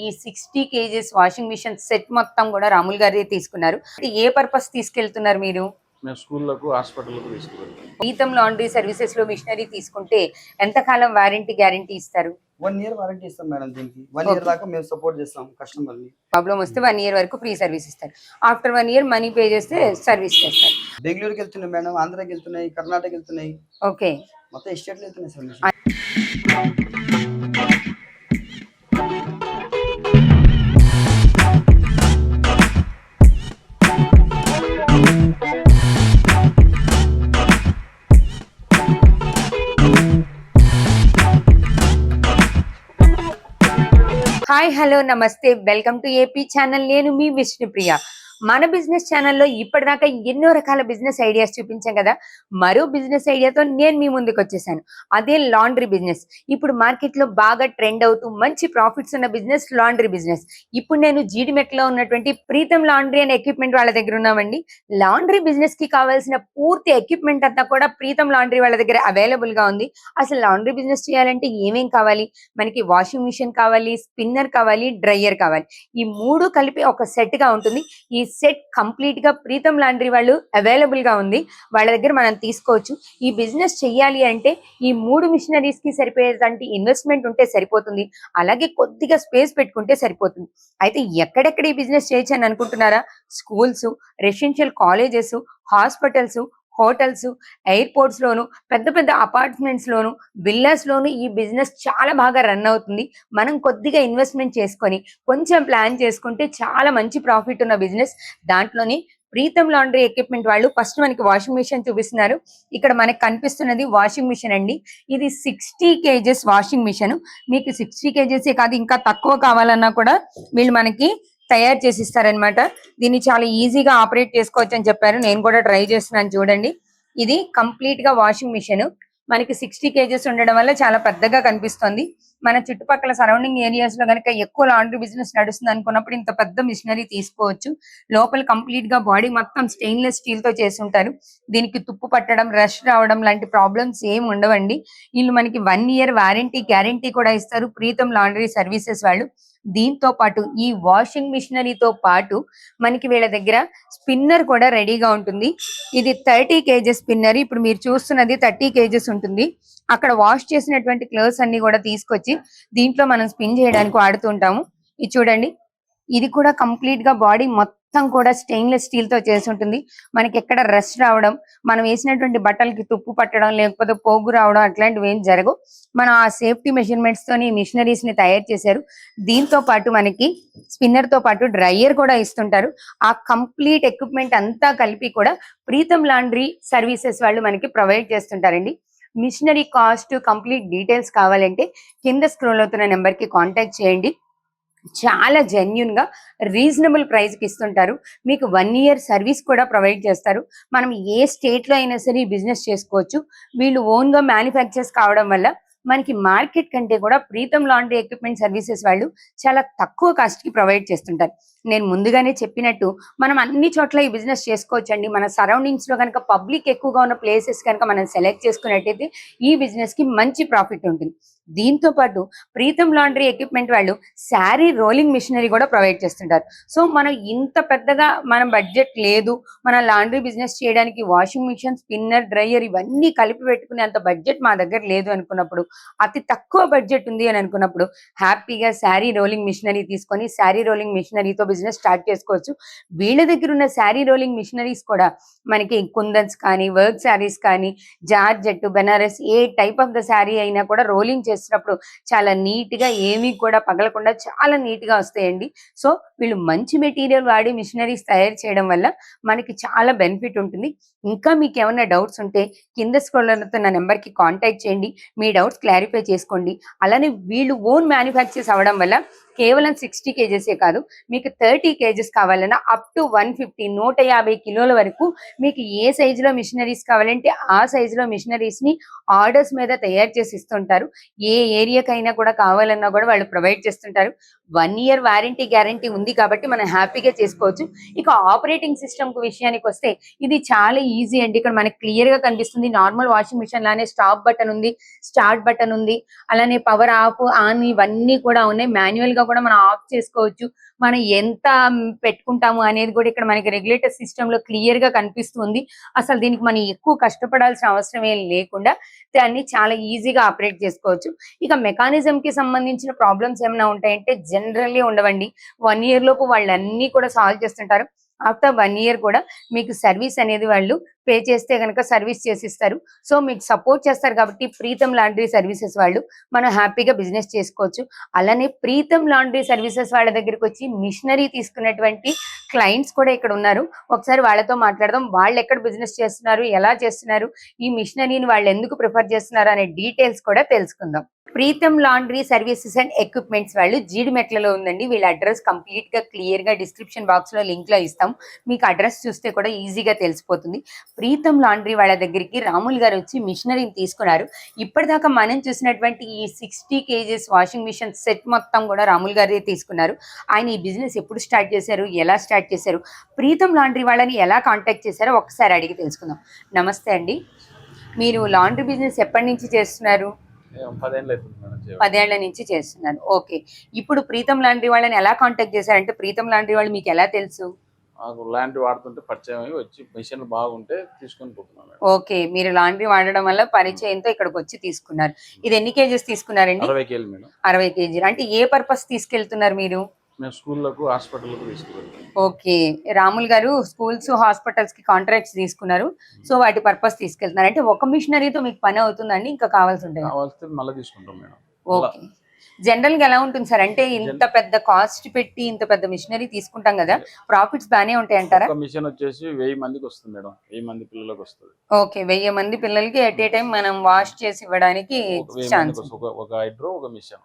ఈ sixty KGs washing machine set మొత్తం కూడా రాముల్ గారి తీసుకున్నారు. ఏ పర్పస్ తీసుకెళ్తున్నారు మీరు? స్కూళ్ళకు హాస్పిటల్కు లాండ్రీ సర్వీసెస్లో మిషనరీ తీసుకుంటే ఎంతకాలం వారంటీ గ్యారంటీ ఇస్తారు? వన్ ఇయర్ వారంటీ ఇస్తాం మేడం దీనికి. One year. దాకా మేము సపోర్ట్ చేస్తాం కస్టమర్ని. ప్రాబ్లం వస్తే వన్ ఇయర్ వరకు ఫ్రీ సర్వీస్ ఇస్తారు. After one year money pay చేస్తే సర్వీస్ చేస్తారు. బెంగళూరుకి వెళ్తున్నాయి మేడం ఆంధ్రాకి వెళ్తున్నాయి కర్ణాటక వెళ్తున్నాయి. ఓకే మొత్తం ఎస్టేట్లు వెళ్తున్నాయి sir hi hello namaste welcome to AP channel నేను మీ విష్ణుప్రియ మన బిజినెస్ ఛానల్లో ఇప్పటిదాకా ఎన్నో రకాల బిజినెస్ ఐడియాస్ చూపించాం కదా. మరో బిజినెస్ ఐడియాతో నేను మీ ముందుకు వచ్చేసాను. అదే లాండ్రీ బిజినెస్. ఇప్పుడు మార్కెట్లో బాగా ట్రెండ్ అవుతూ మంచి ప్రాఫిట్స్ ఉన్న బిజినెస్ లాండ్రీ బిజినెస్. ఇప్పుడు నేను జీడిమెట్లో ఉన్నటువంటి ప్రీతం లాండ్రీ అండ్ ఎక్విప్మెంట్ వాళ్ళ దగ్గర ఉన్నామండి. లాండ్రీ బిజినెస్కి కావాల్సిన పూర్తి ఎక్విప్మెంట్ అంతా కూడా ప్రీతం లాండ్రీ వాళ్ళ దగ్గర అవైలబుల్గా ఉంది. అసలు లాండ్రీ బిజినెస్ చేయాలంటే ఏమేం కావాలి? మనకి వాషింగ్ మిషన్ కావాలి స్పిన్నర్ కావాలి డ్రైయర్ కావాలి. ఈ మూడు కలిపి ఒక సెట్గా ఉంటుంది. ఈ సెట్ కంప్లీట్గా ప్రీతం లాండ్రీ వాళ్ళు అవైలబుల్గా ఉంది. వాళ్ళ దగ్గర మనం తీసుకోవచ్చు. ఈ బిజినెస్ చెయ్యాలి అంటే ఈ మూడు మిషనరీస్కి సరిపోయేటువంటి ఇన్వెస్ట్మెంట్ ఉంటే సరిపోతుంది. అలాగే కొద్దిగా స్పేస్ పెట్టుకుంటే సరిపోతుంది. అయితే ఎక్కడెక్కడ ఈ బిజినెస్ చేయొచ్చు అని అనుకుంటున్నారా? Schools residential colleges hospitals hotels airports లోను పెద్ద పెద్ద అపార్ట్మెంట్స్ లోను విల్లాస్ లోను ఈ బిజినెస్ చాలా బాగా రన్ అవుతుంది. మనం కొద్దిగా ఇన్వెస్ట్మెంట్ చేసుకొని కొంచెం ప్లాన్ చేసుకుంటే చాలా మంచి ప్రాఫిట్ ఉన్న బిజినెస్. దాంట్లోని ప్రీతం లాండ్రీ ఎక్విప్మెంట్ వాళ్ళు ఫస్ట్ మనకి వాషింగ్ మిషన్ చూపిస్తున్నారు. ఇక్కడ మనకి కనిపిస్తున్నది వాషింగ్ మిషన్ అండి. ఇది సిక్స్టీ కేజెస్ వాషింగ్ మిషన్. మీకు సిక్స్టీ కేజెస్ కాదు ఇంకా తక్కువ కావాలన్నా కూడా వీళ్ళు మనకి తయారు చేసి ఇస్తారనమాట దీన్ని చాలా ఈజీగా ఆపరేట్ చేసుకోవచ్చు అని చెప్పారు. నేను కూడా ట్రై చేస్తున్నాను చూడండి. ఇది కంప్లీట్గా వాషింగ్ మిషన్. మనకి సిక్స్టీ కేజెస్ ఉండడం వల్ల చాలా పెద్దగా కనిపిస్తుంది. మన చుట్టుపక్కల సరౌండింగ్ ఏరియాస్లో కనుక ఎక్కువ లాండ్రీ బిజినెస్ నడుస్తుంది అనుకున్నప్పుడు ఇంత పెద్ద మిషనరీ తీసుకోవచ్చు. లోపల కంప్లీట్గా బాడీ మొత్తం స్టెయిన్లెస్ స్టీల్తో చేసి ఉంటారు. దీనికి తుప్పు పట్టడం రష్ రావడం లాంటి ప్రాబ్లమ్స్ ఏం ఉండవండి. వీళ్ళు మనకి వన్ ఇయర్ వారంటీ గ్యారంటీ కూడా ఇస్తారు. ప్రీతం లాండ్రీ సర్వీసెస్ వాళ్ళు. దీంతో పాటు ఈ వాషింగ్ మిషనరీతో పాటు మనకి వీళ్ళ దగ్గర స్పిన్నర్ కూడా రెడీగా ఉంటుంది. ఇది థర్టీ కేజెస్ స్పిన్నర్ ఇప్పుడు మీరు చూస్తున్నది థర్టీ కేజెస్ ఉంటుంది. అక్కడ వాష్ చేసినటువంటి క్లోత్స్ అన్ని కూడా తీసుకొచ్చి దీంట్లో మనం స్పిన్ చేయడానికి వాడుతుంటాము. ఇది చూడండి. ఇది కూడా కంప్లీట్గా బాడీ మొత్తం కూడా స్టెయిన్లెస్ స్టీల్తో చేసి ఉంటుంది. మనకి ఎక్కడ రష్ రావడం మనం వేసినటువంటి బట్టలకి తుప్పు పట్టడం లేకపోతే పోగు రావడం అట్లాంటివి ఏం జరగవు. మనం ఆ సేఫ్టీ మెజర్మెంట్స్ తోని మిషనరీస్ని తయారు చేశారు. దీంతో పాటు మనకి స్పిన్నర్తో పాటు డ్రైయర్ కూడా ఇస్తుంటారు. ఆ కంప్లీట్ ఎక్విప్మెంట్ అంతా కలిపి కూడా ప్రీతం లాండ్రీ సర్వీసెస్ వాళ్ళు మనకి ప్రొవైడ్ చేస్తుంటారండి. మిషనరీ కాస్ట్ కంప్లీట్ డీటెయిల్స్ కావాలంటే కింద స్క్రోల్ అవుతున్న నెంబర్కి కాంటాక్ట్ చేయండి. చాలా జెన్యున్గా రీజనబుల్ ప్రైస్కి ఇస్తుంటారు. మీకు వన్ ఇయర్ సర్వీస్ కూడా ప్రొవైడ్ చేస్తారు. మనం ఏ స్టేట్లో అయినా సరే బిజినెస్ చేసుకోవచ్చు. వీళ్ళు ఓన్గా మ్యానుఫ్యాక్చర్స్ కావడం వల్ల మనకి మార్కెట్ కంటే కూడా ప్రీతం లాండ్రీ ఎక్విప్మెంట్ సర్వీసెస్ వాళ్ళు చాలా తక్కువ కాస్ట్కి ప్రొవైడ్ చేస్తుంటారు. నేను ముందుగానే చెప్పినట్టు మనం అన్ని చోట్ల ఈ బిజినెస్ చేసుకోవచ్చండి. మన సరౌండింగ్స్లో కనుక పబ్లిక్ ఎక్కువగా ఉన్న ప్లేసెస్ కనుక మనం సెలెక్ట్ చేసుకున్నట్టయితే ఈ బిజినెస్కి మంచి ప్రాఫిట్ ఉంటుంది. దీంతో పాటు ప్రీతం లాండ్రీ ఎక్విప్మెంట్ వాళ్ళు శారీ రోలింగ్ మిషనరీ కూడా ప్రొవైడ్ చేస్తుంటారు. సో మనం ఇంత పెద్దగా మనం బడ్జెట్ లేదు. మన లాండ్రీ బిజినెస్ చేయడానికి వాషింగ్ మిషన్ స్పిన్నర్ డ్రైయర్ ఇవన్నీ కలిపి పెట్టుకునే అంత బడ్జెట్ మా దగ్గర లేదు అనుకున్నప్పుడు అతి తక్కువ బడ్జెట్ ఉంది అని అనుకున్నప్పుడు హ్యాపీగా శారీ రోలింగ్ మిషనరీ తీసుకొని శారీ రోలింగ్ మిషనరీతో బిజినెస్ స్టార్ట్ చేసుకోవచ్చు. వీళ్ళ దగ్గర ఉన్న శారీ రోలింగ్ మిషనరీస్ కూడా మనకి కుందన్స్ కానీ వర్క్ శారీస్ కానీ జార్జెట్ బెనారస్ ఏ టైప్ ఆఫ్ ద శారీ అయినా కూడా రోలింగ్ చేసినప్పుడు చాలా నీట్గా ఏమీ కూడా పగలకుండా చాలా నీట్గా వస్తాయండి. సో వీళ్ళు మంచి మెటీరియల్ వాడి మిషనరీస్ తయారు చేయడం వల్ల మనకి చాలా బెనిఫిట్ ఉంటుంది. ఇంకా మీకు ఏమైనా డౌట్స్ ఉంటే కింద స్క్రోల్ నా నెంబర్కి కాంటాక్ట్ చేయండి. మీ డౌట్స్ క్లారిఫై చేసుకోండి. అలానే వీళ్ళు ఓన్ మ్యానుఫ్యాక్చర్స్ అవ్వడం వల్ల కేవలం సిక్స్టీ కేజెసే కాదు మీకు థర్టీ కేజెస్ కావాలన్నా అప్ టు వన్ ఫిఫ్టీ నూట యాభై కిలోల వరకు మీకు ఏ సైజులో మిషనరీస్ కావాలంటే ఆ సైజులో మిషనరీస్ని ఆర్డర్స్ మీద తయారు చేసి ఇస్తుంటారు. ఏ ఏరియాకైనా కూడా కావాలన్నా కూడా వాళ్ళు ప్రొవైడ్ చేస్తుంటారు. వన్ ఇయర్ వారంటీ గ్యారంటీ ఉంది కాబట్టి మనం హ్యాపీగా చేసుకోవచ్చు. ఇక ఆపరేటింగ్ సిస్టమ్ విషయానికి వస్తే ఇది చాలా ఈజీ అండి. ఇక్కడ మనకి క్లియర్గా కనిపిస్తుంది. నార్మల్ వాషింగ్ మిషన్ లానే స్టాప్ బటన్ ఉంది స్టార్ట్ బటన్ ఉంది అలానే పవర్ ఆఫ్ ఆన్ ఇవన్నీ కూడా ఉన్నాయి. మాన్యువల్ లో కూడా మనం ఆఫ్ చేసుకోవచ్చు. మనం ఎంత పెట్టుకుంటాము అనేది కూడా ఇక్కడ మనకి రెగ్యులేటర్ సిస్టమ్లో క్లియర్గా కనిపిస్తుంది. అసలు దీనికి మనం ఎక్కువ కష్టపడాల్సిన అవసరం ఏం లేకుండా దాన్ని చాలా ఈజీగా ఆపరేట్ చేసుకోవచ్చు. ఇక మెకానిజం కి సంబంధించిన ప్రాబ్లమ్స్ ఏమైనా ఉంటాయంటే జనరల్లీ ఉండవండి. వన్ ఇయర్ లోపు వాళ్ళు అన్ని కూడా సాల్వ్ చేస్తుంటారు. ఆఫ్టర్ వన్ ఇయర్ కూడా మీకు సర్వీస్ అనేది వాళ్ళు పే చేస్తే కనుక సర్వీస్ చేసిస్తారు. సో మీకు సపోర్ట్ చేస్తారు కాబట్టి ప్రీతం లాండ్రీ సర్వీసెస్ వాళ్ళు మనం హ్యాపీగా బిజినెస్ చేసుకోవచ్చు. అలానే ప్రీతం లాండ్రీ సర్వీసెస్ వాళ్ళ దగ్గరికి వచ్చి మిషనరీ తీసుకున్నటువంటి క్లయింట్స్ కూడా ఇక్కడ ఉన్నారు. ఒకసారి వాళ్ళతో మాట్లాడదాం. వాళ్ళు ఎక్కడ బిజినెస్ చేస్తున్నారు? ఎలా చేస్తున్నారు? ఈ మిషనరీని వాళ్ళు ఎందుకు ప్రిఫర్ చేస్తున్నారు? అనే డీటెయిల్స్ కూడా తెలుసుకుందాం. Preetam laundry services and equipments వాళ్ళు జీడిమెట్లలో ఉందండి. వీళ్ళ అడ్రస్ కంప్లీట్గా క్లియర్గా డిస్క్రిప్షన్ బాక్స్లో లింక్లో ఇస్తాం. మీకు అడ్రస్ చూస్తే కూడా ఈజీగా తెలిసిపోతుంది. ప్రీతం లాండ్రీ వాళ్ళ దగ్గరికి రాముల్ గారు వచ్చి మిషనరీని తీసుకున్నారు. ఇప్పటిదాకా మనం చూసినటువంటి ఈ sixty KGs washing machine set మొత్తం కూడా రాముల్ గారే తీసుకున్నారు. ఆయన ఈ బిజినెస్ ఎప్పుడు స్టార్ట్ చేశారు? ఎలా స్టార్ట్ చేశారు? ప్రీతం లాండ్రీ వాళ్ళని ఎలా కాంటాక్ట్ చేశారో ఒకసారి అడిగి తెలుసుకుందాం. నమస్తే అండి. మీరు లాండ్రీ బిజినెస్ ఎప్పటి నుంచి చేస్తున్నారు? పదేళ్ళ నుంచి చేస్తున్నారు. ఓకే. ఇప్పుడు ప్రీతం లాండ్రీ వాళ్ళని ఎలా కాంటాక్ట్ చేశారంటే ప్రీతం లాండ్రీ వాళ్ళు మీకు ఎలా తెలుసు? లాంటి వాడుతుంటే పరిచయం అయ్యి వచ్చి మిషన్లు బాగుంటే తీసుకొని పోతున్నాం మేడం. ఓకే. మీరు లాండ్రీ వాడడం వల్ల పరిచయంతో ఇక్కడికి వచ్చి తీసుకున్నారు. ఇది ఎన్ని కేజెస్ తీసుకున్నారండి? అరవై మేడం. అరవై కేజీలు. అంటే ఏ పర్పస్ తీసుకెళ్తున్నారు మీరు? మేము స్కూళ్ళకు హాస్పిటల్కు తీసుకువెళ్తాం. ఓకే. రాముల్ గారు స్కూల్స్ హాస్పిటల్స్కి కాంట్రాక్ట్స్ తీసుకున్నారు. సో వాటి పర్పస్ తీసుకెళ్తున్నారు. అంటే ఒక మిషనరీతో మీకు పని అవుతుందండి ఇంకా కావాల్సి ఉంటాయి కావాల్సి మళ్ళీ తీసుకుంటాం మేడం. ఓకే. జనరల్గా ఎలా ఉంటుంది సార్? అంటే ఇంత పెద్ద కాస్ట్ పెట్టి ఇంత పెద్ద మిషనరీ తీసుకుంటాం కదా ప్రాఫిట్స్ బానే ఉంటాయి అంటారా ఒక మిషన్ వచ్చేసి వెయ్యి మందికి వస్తుంది మేడం. వెయ్యి మంది పిల్లలకు వస్తుంది. ఓకే. వెయ్యి మంది పిల్లలకి ఎట్ ఏ టైం మనం వాష్ చేసి ఇవ్వడానికి ఛాన్స్ ఒక హైడ్రో ఒక మిషన్.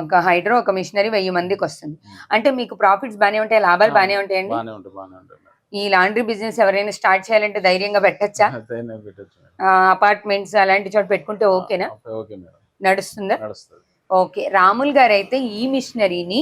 ఒక హైడ్రో ఒక మిషనరీ వెయ్యి మందికి వస్తుంది. అంటే మీకు ప్రాఫిట్స్ బానే ఉంటాయి? లాభాలు బానే ఉంటాయండి? బాగానే బాగానే మేడం. ఈ లాండ్రీ బిజినెస్ ఎవరైనా స్టార్ట్ చేయాలంటే ధైర్యంగా పెట్టచ్చా? అపార్ట్మెంట్స్ అలాంటి చోట పెట్టుకుంటే ఓకేనా? నడుస్తుంది? ఓకే. రాముల్ గారు అయితే ఈ మిషనరీని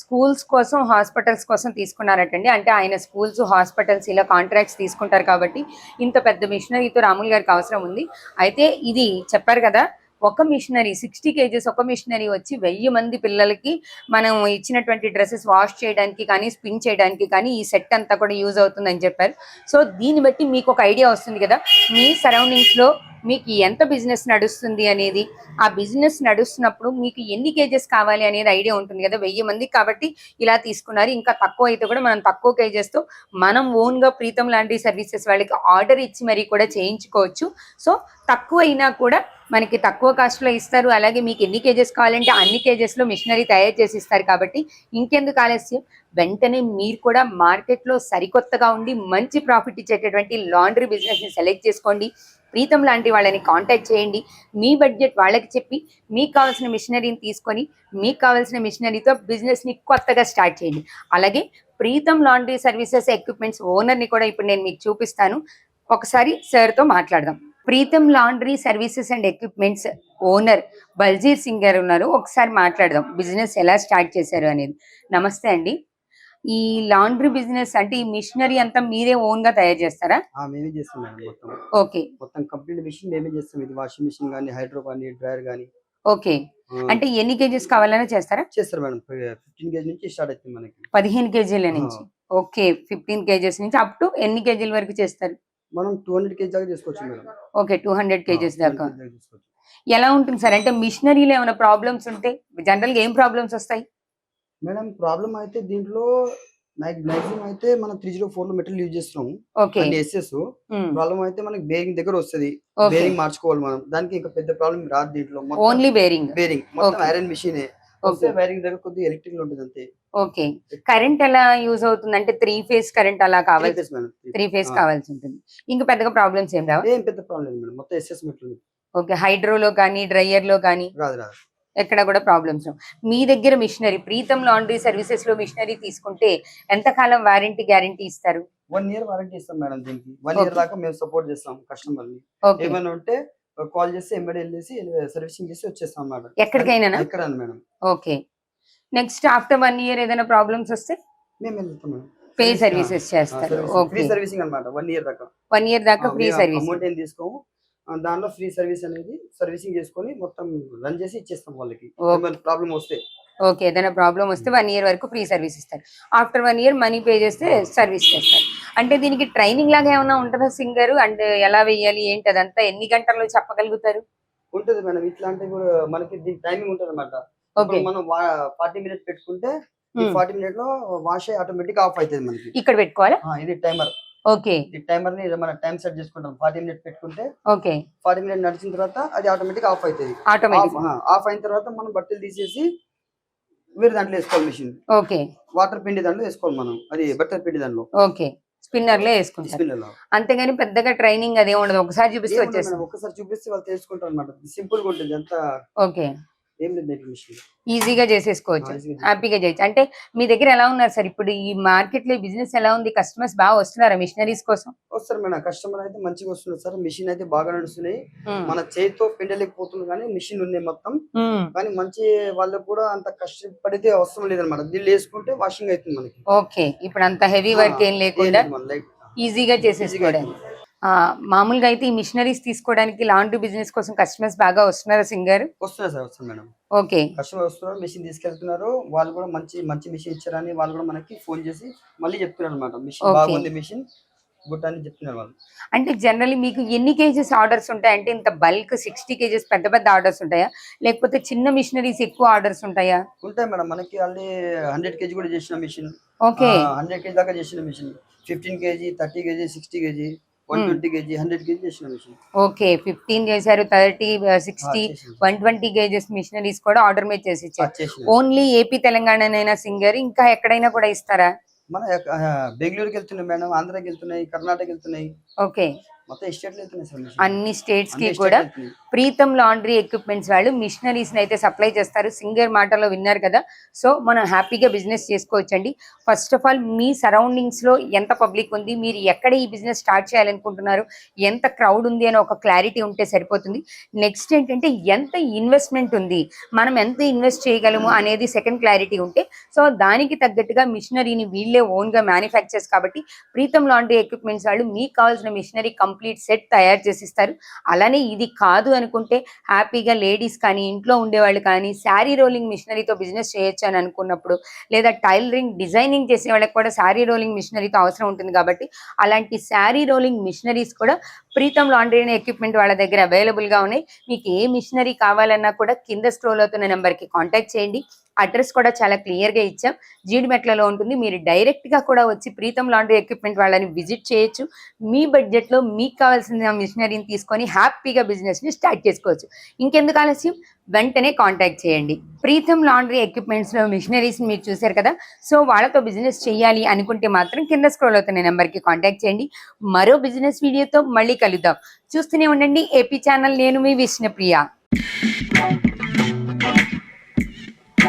స్కూల్స్ కోసం హాస్పిటల్స్ కోసం తీసుకున్నారటండి. అంటే ఆయన స్కూల్స్ హాస్పిటల్స్ ఇలా కాంట్రాక్ట్స్ తీసుకుంటారు కాబట్టి ఇంత పెద్ద మిషనరీతో రాముల్ గారికి అవసరం ఉంది. అయితే ఇది చెప్పారు కదా ఒక మిషనరీ సిక్స్టీ కేజెస్ ఒక మిషనరీ వచ్చి వెయ్యి మంది పిల్లలకి మనం ఇచ్చినటువంటి డ్రెస్సెస్ వాష్ చేయడానికి కానీ స్పిన్ చేయడానికి కానీ ఈ సెట్ అంతా కూడా యూజ్ అవుతుందని చెప్పారు. సో దీన్ని బట్టి మీకు ఒక ఐడియా వస్తుంది కదా మీ సరౌండింగ్స్లో మీకు ఎంత బిజినెస్ నడుస్తుంది అనేది. ఆ బిజినెస్ నడుస్తున్నప్పుడు మీకు ఎన్ని కేజెస్ కావాలి అనేది ఐడియా ఉంటుంది కదా వెయ్యి మంది కాబట్టి ఇలా తీసుకున్నారు. ఇంకా తక్కువ అయితే కూడా మనం తక్కువ కేజెస్తో మనం ఓన్గా ప్రీతం లాంటి సర్వీసెస్ వాళ్ళకి ఆర్డర్ ఇచ్చి మరీ కూడా చేయించుకోవచ్చు. సో తక్కువ అయినా కూడా మనకి తక్కువ కాస్ట్లో ఇస్తారు. అలాగే మీకు ఎన్ని కేజెస్ కావాలంటే అన్ని కేజెస్లో మిషనరీ తయారు చేసి ఇస్తారు కాబట్టి ఇంకెందుకు ఆలస్యం? వెంటనే మీరు కూడా మార్కెట్లో సరికొత్తగా ఉండి మంచి ప్రాఫిట్ ఇచ్చేటటువంటి లాండ్రీ బిజినెస్ని సెలెక్ట్ చేసుకోండి. ప్రీతం లాంటి వాళ్ళని కాంటాక్ట్ చేయండి. మీ బడ్జెట్ వాళ్ళకి చెప్పి మీకు కావాల్సిన మిషనరీని తీసుకొని మీకు కావాల్సిన మిషనరీతో బిజినెస్ని కొత్తగా స్టార్ట్ చేయండి. అలాగే ప్రీతం లాండ్రీ సర్వీసెస్ ఎక్విప్మెంట్స్ ఓనర్ని కూడా ఇప్పుడు నేను మీకు చూపిస్తాను. ఒకసారి సార్తో మాట్లాడదాం. Preetam laundry services and equipments owner Baljeet Singh గారు ఉన్నారు. ఒకసారి మాట్లాడదాం బిజినెస్ ఎలా స్టార్ట్ చేశారు అనేది. నమస్తే అండి. ఈ లాండ్రీ బిజినెస్ అంటే ఈ మిషనరీ అంతా మీరే ఓన్గా తయారు చేస్తారా? మేమే చేస్తాం మొత్తం. ఓకే. మొత్తం కంప్లీట్ మిషన్ మేమే చేస్తాం. ఇది వాషింగ్ మిషన్ కానీ హైడ్రో కానీ డ్రైయర్ కానీ ఓకే. అంటే ఎన్ని కేజీస్ కావాలన్నా చేస్తారా? చేస్తారు మేడం. ఫిఫ్టీన్ కేజీ నుంచి స్టార్ట్ అవుతుంది మనకి. పదిహేను కేజీల నుంచి. ఓకే. ఫిఫ్టీన్ కేజెస్ నుంచి అప్ టు ఎన్ని కేజీల వరకు చేస్తారు? మనం టూ హండ్రెడ్ కేజీ దాకా చేసుకోవచ్చు madam. Okay two hundred KGs ఆ, 200 దాకా ఎలా ఉంటుంది సార్? అంటే మిషనరీలో ఏమైనా ప్రాబ్లమ్స్ ఉంటే జనరల్గా ఏం ప్రాబ్లమ్స్ వస్తాయి? మేడం ప్రాబ్లం అయితే దీంట్లో మాక్సిమం అయితే మనం త్రీ జీరో ఫోర్లో మెటీరియల్ యూజ్ చేస్తున్నాం. అండ్ ఎస్ఎస్ ప్రాబ్లం అయితే మనకి బేరింగ్ దగ్గర వస్తుంది. బేరింగ్ మార్చుకోవాలి మనం. దానికి ఇంకా పెద్ద ప్రాబ్లం రాదు దీంట్లో. ఓన్లీ బేరింగ్ బేరింగ్ మొత్తం. ఐరన్ మిషన్ వైరింగ్ దగ్గర కొద్దిగా ఎలక్ట్రికల్ ఉంటుంది అంతే. ఓకే. కరెంట్ ఎలా యూజ్ అవుతుంది అంటే త్రీ ఫేస్ కరెంట్ అలా కావాలి మేడం త్రీ ఫేస్ ఆ. కావాల్సి ఉంటుంది. ఇంకా పెద్దగా ప్రాబ్లమ్స్ ఏం రావా? ఏం పెద్ద ప్రాబ్లం మేడం మొత్తం ఎస్ఎస్ మెటీరియల్ ఓకే హైడ్రోలో కానీ డ్రైయర్లో కానీ రాదు రాదు. ఎక్కడ కూడా ప్రాబ్లమ్స్ మీ దగ్గర మిషనరీ ప్రీతం లాండ్రీ సర్వీసెస్లో మిషనరీ తీసుకుంటే ఎంతకాలం వారంటీ గ్యారంటీ ఇస్తారు? వన్ ఇయర్ వారంటీ ఇస్తాం మేడం దీనికి. One year. దాకా మేము సపోర్ట్ చేస్తాం కస్టమర్ని ఏమైనా ఉంటే కాల్ చేసి ఎంబడి వెళ్ళేసి సర్వీసింగ్ చేసి వచ్చేస్తాం అన్నమాట ఎక్కడికైనా ఎక్కడ madam. Okay next after one year ఏదైనా ప్రాబ్లమ్స్ వస్తే? మేము వెళ్తాం మేడం. పే సర్వీసెస్ చేస్తారు. ఫ్రీ సర్వీసింగ్ అన్నమాట వన్ ఇయర్ దాకా. వన్ ఇయర్ దాకా ఫ్రీ సర్వీస్ అమౌంట్ ఏం తీసుకోము. దానిలో ఫ్రీ సర్వీస్ అనేది సర్వీసింగ్ చేసుకొని మొత్తం రన్ చేసి ఇచ్చేస్తాం వాళ్ళకి. ప్రాబ్లం వస్తే. ఓకే ఏదైనా ప్రాబ్లం వస్తే వన్ ఇయర్ వరకు ఫ్రీ సర్వీస్ ఇస్తారు. After one year money pay చేస్తే సర్వీస్ చేస్తారు. అంటే దీనికి ట్రైనింగ్ లాగా ఏమైనా ఉంటుందా సింగర్ అండ్ ఎలా వేయాలి ఏంటి? అదంతా ఎన్ని గంటల్లో చెప్పగలుగుతారు? ఉంటుంది మేడం ఇట్లా అంటే కూడా మనకి దీని టైమింగ్ ఉంటుంది అనమాట మనం ఫార్టీ మినిట్స్ పెట్టుకుంటే. ఫార్టీ మినిట్లో వాష్ ఆటోమేటిక్ ఆఫ్ అవుతుంది మనకి. ఇక్కడ పెట్టుకోవాలా? ఇది టైమర్. ఓకే. ఈ టైమర్ని మనం టైం సెట్ చేసుకుంటాం. ఫార్టీ మినిట్ పెట్టుకుంటే ఓకే. ఫార్టీ మినిట్ నడిచిన తర్వాత అది ఆటోమేటిక్ ఆఫ్ అవుతుంది. ఆటోమేటిక్. ఆఫ్ అయిన తర్వాత మనం బట్టలు తీసేసి వేరే దాంట్లో వేసుకోవాలి మిషన్. ఓకే. వాటర్ పిండి దాంట్లో వేసుకోవాలి మనం. అది బట్టల పిండి దాంట్లో. ఓకే. స్పిన్నర్లో వేసుకుంటారు. అంతేగాని పెద్దగా ట్రైనింగ్ అదే ఉండదు. ఒకసారి చూపిస్తే ఒక్కసారి చూపిస్తే వాళ్ళు తెలుసుకుంటారు అనమాట సింపుల్గా ఉంటుంది. అంత ఓకే. ఈజీగా చేసేసుకోవచ్చు. హ్యాపీగా చేయొచ్చు. అంటే మీ దగ్గర ఎలా ఉన్నారు సార్? ఇప్పుడు ఈ మార్కెట్లో బిజినెస్ ఎలా ఉంది? కస్టమర్స్ బాగా వస్తున్నారా మిషనరీస్ కోసం? వస్తారు మేడం. కస్టమర్ అయితే మంచిగా వస్తున్నారు సార్. మిషన్ అయితే బాగా నడుస్తున్నాయి. మన చేతితో పిండలేకపోతుంది కానీ మిషన్ ఉన్నాయి మొత్తం. కానీ మంచి వాళ్ళకు కూడా అంత కష్టపడితే అవసరం లేదనమాట దీన్ని వేసుకుంటే వాషింగ్ అవుతుంది మనకి. ఓకే. ఇప్పుడు అంత హెవీ వర్క్ ఏం లేకుండా ఈజీగా చేసేసుకోవడం ఆ, మామూలుగా అయితే ఈ మిషనరీస్ తీసుకోవడానికి లాండ్రీ బిజినెస్ కోసం కస్టమర్స్ బాగా వస్తున్నారా సింగర్? వస్తున్నారు సార్ వస్తారు మేడం. ఓకే. కస్టమర్ వస్తున్నారు మిషన్ తీసుకెళ్తున్నారు. వాళ్ళు కూడా మంచి మంచి మిషన్ ఇచ్చారని వాళ్ళు కూడా మనకి ఫోన్ చేసి మళ్ళీ చెప్తున్నారు అనమాట మిషన్. బాగుంది మిషన్ గుడ్ అని చెప్తున్నారు వాళ్ళు. అంటే జనరల్లీ మీకు ఎన్ని కేజెస్ ఆర్డర్స్ ఉంటాయి? అంటే ఇంత బల్క్ సిక్స్టీ కేజెస్ పెద్ద పెద్ద ఆర్డర్స్ ఉంటాయా? లేకపోతే చిన్న మిషనరీస్ ఎక్కువ ఆర్డర్స్ ఉంటాయా? ఉంటాయి మేడం. మనకి ఆల్రెడీ హండ్రెడ్ కేజీ కూడా చేసిన మిషన్. ఓకే. హండ్రెడ్ కేజీ దాకా చేసిన machine. Fifteen KG thirty KG sixty KG one Hmm. Twenty KG hundred KG చేసిన మిషన్ ఓకే ఫిఫ్టీన్ చేశారు thirty sixty one twenty KGs machineries కూడా ఆర్డర్ మీద చేసి ఇచ్చారు. ఓన్లీ ఏపీ తెలంగాణనైనా సింగర్ ఇంకా ఎక్కడైనా కూడా ఇస్తారా? మన బెంగళూరుకి వెళ్తున్నాయి మేడం ఆంధ్రాకి వెళ్తున్నాయి కర్ణాటక వెళ్తున్నాయి. ఓకే అన్ని స్టేట్స్కి కూడా. ప్రీతం లాండ్రీ ఎక్విప్మెంట్స్ వాళ్ళు మిషనరీస్ అయితే సప్లై చేస్తారు. సింగర్ మాటలో విన్నారు కదా. సో మనం హ్యాపీగా బిజినెస్ చేసుకోవచ్చండి. ఫస్ట్ ఆఫ్ ఆల్ మీ సరౌండింగ్స్లో ఎంత పబ్లిక్ ఉంది? మీరు ఎక్కడ ఈ బిజినెస్ స్టార్ట్ చేయాలనుకుంటున్నారు? ఎంత క్రౌడ్ ఉంది అని ఒక క్లారిటీ ఉంటే సరిపోతుంది. నెక్స్ట్ ఏంటంటే ఎంత ఇన్వెస్ట్మెంట్ ఉంది? మనం ఎంత ఇన్వెస్ట్ చేయగలము అనేది సెకండ్ క్లారిటీ ఉంటే సో దానికి తగ్గట్టుగా మిషనరీని వీళ్ళే ఓన్గా మ్యానుఫ్యాక్చర్స్ కాబట్టి ప్రీతం లాండ్రీ ఎక్విప్మెంట్స్ వాళ్ళు మీకు కావాల్సిన మిషనరీ కంప్లీట్ సెట్ తయారు చేసి ఇస్తారు అలానే ఇది కాదు అనుకుంటే హ్యాపీగా లేడీస్ కానీ ఇంట్లో ఉండేవాళ్ళు కానీ శారీ రోలింగ్ మిషనరీతో బిజినెస్ చేయొచ్చు అని అనుకున్నప్పుడు లేదా టైలరింగ్ డిజైనింగ్ చేసే వాళ్ళకి కూడా శారీ రోలింగ్ మిషనరీతో అవసరం ఉంటుంది కాబట్టి అలాంటి శారీ రోలింగ్ మిషనరీస్ కూడా ప్రీతం లాండ్రీ అనే ఎక్విప్మెంట్ వాళ్ళ దగ్గర అవైలబుల్గా గా ఉన్నాయి. మీకు ఏ మిషనరీ కావాలన్నా కూడా కింద స్క్రోల్ అవుతున్న నెంబర్కి కాంటాక్ట్ చేయండి. అడ్రస్ కూడా చాలా క్లియర్గా ఇచ్చాం. జీడిమెట్లలో ఉంటుంది. మీరు డైరెక్ట్గా కూడా వచ్చి ప్రీతం లాండ్రీ ఎక్విప్మెంట్ వాళ్ళని విజిట్ చేయొచ్చు. మీ బడ్జెట్లో మీకు కావాల్సిన మిషనరీని తీసుకొని హ్యాపీగా బిజినెస్ని స్టార్ట్ చేసుకోవచ్చు. ఇంకెందుకు ఆలస్యం? వెంటనే కాంటాక్ట్ చేయండి. ప్రీతం లాండ్రీ ఎక్విప్మెంట్స్లో మిషనరీస్ మీరు చూశారు కదా? సో వాళ్ళతో బిజినెస్ చేయాలి అనుకుంటే మాత్రం కింద స్క్రోల్ అవుతున్న నెంబర్కి కాంటాక్ట్ చేయండి. మరో బిజినెస్ వీడియోతో మళ్ళీ కలుద్దాం. చూస్తూనే ఉండండి. ఏపీ ఛానల్ నేను మీ విష్ణుప్రియ.